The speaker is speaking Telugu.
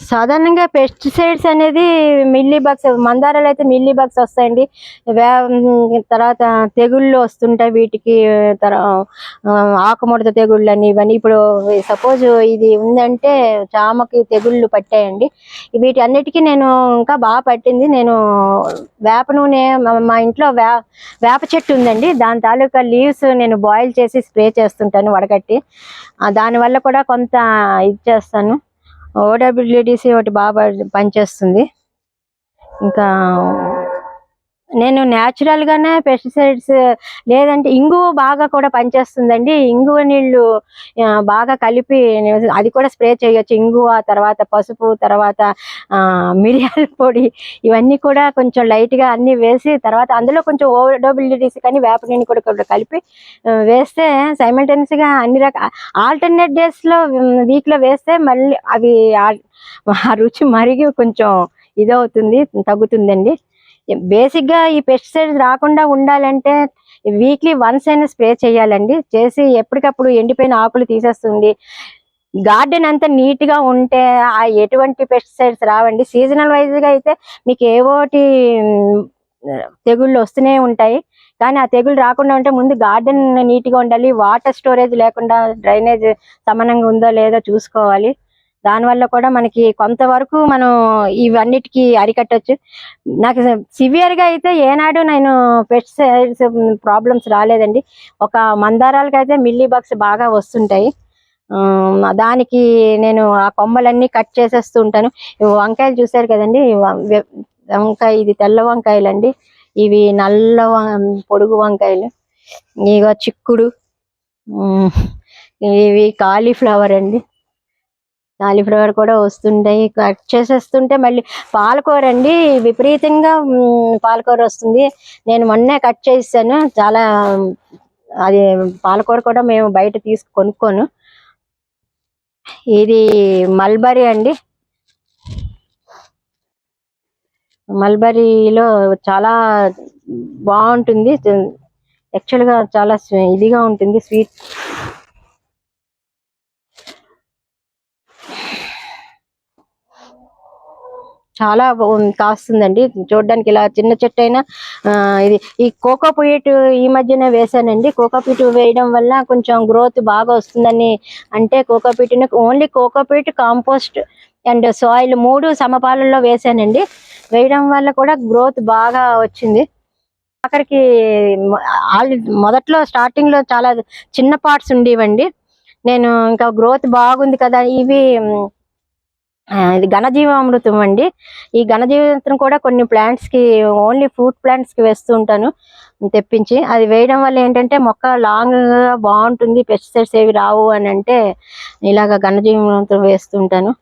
సాధారణంగా పెస్టిసైడ్స్ అనేది మిల్లీ బగ్స్ మందారాలు అయితే మిల్లీ బగ్స్ వస్తాయండి. వే తర్వాత తెగుళ్ళు వస్తుంటాయి వీటికి తర ఆకుముడత తెగుళ్ళు అని ఇవన్నీ. ఇప్పుడు సపోజ్ ఇది ఉందంటే చామకి తెగుళ్ళు పట్టాయండి. వీటి అన్నిటికీ నేను ఇంకా బాగా పట్టింది. నేను వేప నూనె మా- మా ఇంట్లో వే వేప చెట్టు ఉందండి. దాని తాలూకా లీవ్స్ నేను బాయిల్ చేసి స్ప్రే చేస్తుంటాను వడగట్టి. దానివల్ల కూడా కొంత ఇది చేస్తాను. ఓడబ్ల్యూడిసి ఒకటి బాగా పనిచేస్తుంది ఇంకా నేను న్యాచురల్గానే పెస్టిసైడ్స్ లేదంటే ఇంగువ బాగా కూడా పనిచేస్తుందండి. ఇంగువ నీళ్ళు బాగా కలిపి అది కూడా స్ప్రే చేయొచ్చు. ఇంగువ తర్వాత పసుపు తర్వాత మిరియాల పొడి ఇవన్నీ కూడా కొంచెం లైట్గా అన్నీ వేసి తర్వాత అందులో కొంచెం ఓడబ్ల్యూడిసి కానీ వేప నీళ్ళు కూడా కూడా కలిపి వేస్తే సైమల్టేనియస్గా అన్ని రకాల ఆల్టర్నేట్ డేస్లో వీక్లో వేస్తే మళ్ళీ అవి ఆ- ఆ రుచి మరిగి కొంచెం ఇదవుతుంది తగ్గుతుందండి. బేసిక్గా ఈ పెస్టిసైడ్స్ రాకుండా ఉండాలంటే వీక్లీ వన్స్ అయినా స్ప్రే చేయాలండి. చేసి ఎప్పటికప్పుడు ఎండిపోయిన ఆకులు తీసేస్తుంది. గార్డెన్ అంతా నీట్గా ఉంటే ఆ ఎటువంటి పెస్టిసైడ్స్ రావండి. సీజనల్ వైజ్గా అయితే మీకు ఏవోటి తెగుళ్ళు వస్తూనే ఉంటాయి. కానీ ఆ తెగులు రాకుండా ఉంటే ముందు గార్డెన్ నీట్గా ఉండాలి. వాటర్ స్టోరేజ్ లేకుండా డ్రైనేజ్ సమానంగా ఉందో లేదో చూసుకోవాలి. దానివల్ల కూడా మనకి కొంతవరకు మనం ఇవన్నిటికీ అరికట్టచ్చు. నాకు సివియర్గా అయితే ఏనాడు నేను పెస్టిసైడ్స్ ప్రాబ్లమ్స్ రాలేదండి. ఒక మందారాలకైతే అయితే మిల్లీ బాక్స్ బాగా వస్తుంటాయి. దానికి నేను ఆ కొమ్మలన్నీ కట్ చేసేస్తూ ఉంటాను. వంకాయలు చూసారు కదండి? వంకాయ ఇది తెల్ల వంకాయలు అండి ఇవి నల్ల వం- పొడుగు వంకాయలు. ఇగో చిక్కుడు. ఇవి కాలీఫ్లవర్ అండి. కాలీఫ్లవర్ కూడా వస్తుంటాయి. కట్ చేసేస్తుంటే మళ్ళీ పాలకూర అండి విపరీతంగా పాలకూర వస్తుంది. నేను మొన్నే కట్ చేసాను చాలా అది పాలకూర కూడా మేము బయట తీసుకు కొనుక్కోను. ఇది మల్బరీ అండి. మల్బరీలో చాలా బాగుంటుంది. యాక్చువల్గా చాలా ఇదిగా ఉంటుంది. స్వీట్. చాలా కాస్తుందండి. చూడడానికి ఇలా చిన్న చెట్టు అయినా ఇది ఈ కోకో పీట్ ఈ మధ్యనే వేసానండి కోకో పీట్ వేయడం వల్ల కొంచెం గ్రోత్ బాగా వస్తుందని అంటే coco పీట్ని only coco peat compost and soil మూడు సమపాలల్లో వేసానండి వేయడం వల్ల కూడా గ్రోత్ బాగా వచ్చింది. అక్కడికి మొదట్లో స్టార్టింగ్లో చాలా చిన్న పార్ట్స్ ఉండేవండి. నేను ఇంకా గ్రోత్ బాగుంది కదా ఇవి ఇది ఘనజీవామృతం అండి. ఈ ఘనజీవామృతం కూడా కొన్ని ప్లాంట్స్కి ఓన్లీ ఫ్రూట్ ప్లాంట్స్కి వేస్తూ ఉంటాను తెప్పించి. అది వేయడం వల్ల ఏంటంటే మొక్క లాంగ్గా బాగుంటుంది పెస్టిసైడ్స్ ఏవి రావు అని అంటే ఇలాగ ఘనజీవామృతం వేస్తుంటాను